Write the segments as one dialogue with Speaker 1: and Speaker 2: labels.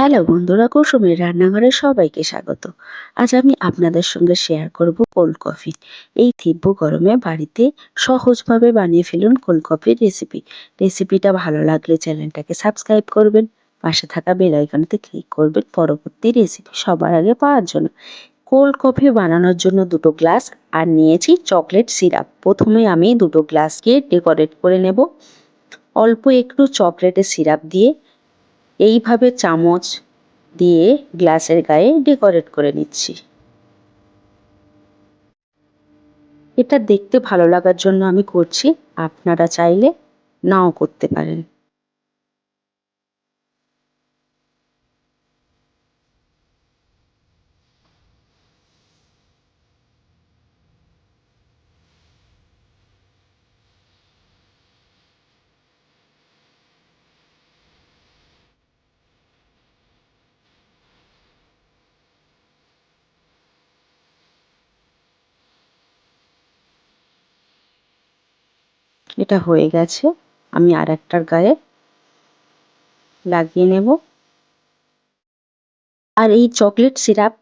Speaker 1: Hello বন্ধুরা, কুসুমের রান্নাঘরে সবাইকে স্বাগত। আজ আমি আপনাদের সঙ্গে শেয়ার করব কোল্ড কফি এই তীব্র গরমে বাড়িতে সহজভাবে বানিয়ে ফেলুন কোল্ড কফির রেসিপি রেসিপিটা ভালো লাগলে চ্যানেলটাকে সাবস্ক্রাইব করবেন, পাশে থাকা বেল আইকনতে ক্লিক করবেন পরবর্তী রেসিপি সবার আগে পাওয়ার জন্য। কোল্ড কফি বানানোর জন্য দুটো গ্লাস আর নিয়েছি চকলেট সিরাপ প্রথমে আমি দুটো গ্লাসকে ডেকোরেট করে নেব। অল্প একটু চকলেটের সিরাপ দিয়ে এইভাবে চামচ দিয়ে গ্লাসের গায়ে ডেকোরেট করে নিচ্ছি। এটা দেখতে ভালো লাগার জন্য আমি করছি, আপনারা চাইলে নাও করতে পারেন। এটা হয়ে গেছে। আমি আর একটার গায়ে লাগিয়ে নেব। আর এই চকলেট সিরাপ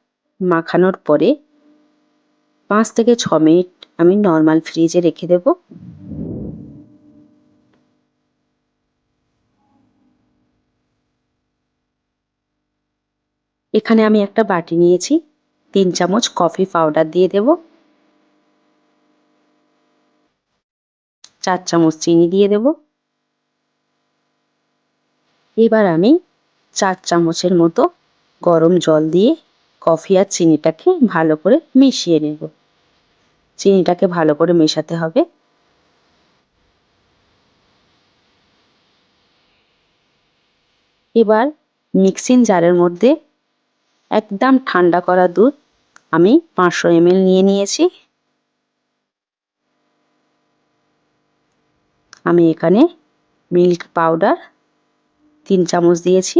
Speaker 1: মাখানোর পরে পাঁচ থেকে ছ মিনিট আমি নর্মাল ফ্রিজে রেখে দেব। এখানে আমি একটা বাটি নিয়েছি। তিন চামচ কফি পাউডার দিয়ে দেবো। চার চামচ চিনি দিয়ে দেব। এবার আমি চার চামচের মতো গরম জল দিয়ে কফি আর চিনিটাকে ভালো করে মিশিয়ে নেব। চিনিটাকে ভালো করে মেশাতে হবে। এবার মিক্সিং জারের মধ্যে একদম ঠান্ডা করা দুধ আমি পাঁচশো এমএল নিয়ে নিয়েছি। আমি এখানে মিল্ক পাউডার তিন চামচ দিয়েছি।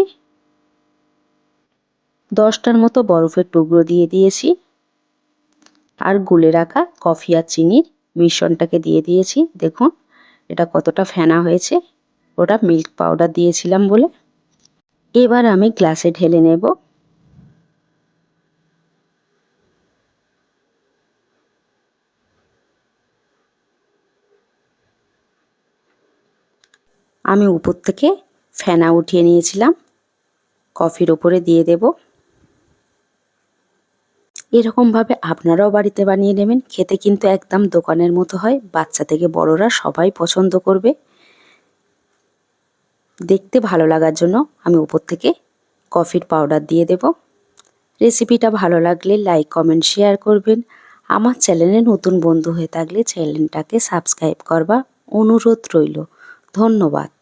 Speaker 1: দশটার মতো বরফের টুকরো দিয়ে দিয়েছি। আর গুলে রাখা কফি আর চিনির মিশ্রণটাকে দিয়ে দিয়েছি। দেখুন, এটা কতটা ফেনা হয়েছে। ওটা মিল্ক পাউডার দিয়েছিলাম বলে। এবার আমি গ্লাসে ঢেলে নেব। আমি উপর থেকে ফেনা উঠিয়ে নিয়েছিলাম। কফির ওপরে দিয়ে দেব। এরকমভাবে আপনারাও বাড়িতে বানিয়ে নেবেন। খেতে কিন্তু একদম দোকানের মতো হয়। বাচ্চা থেকে বড়রা সবাই পছন্দ করবে। দেখতে ভালো লাগার জন্য আমি উপর থেকে কফির পাউডার দিয়ে দেব। রেসিপিটা ভালো লাগলে লাইক, কমেন্ট, শেয়ার করবেন। আমার চ্যানেলে নতুন বন্ধু হয়ে থাকলে চ্যানেলটাকে সাবস্ক্রাইব করবা অনুরোধ রইল। ধন্যবাদ।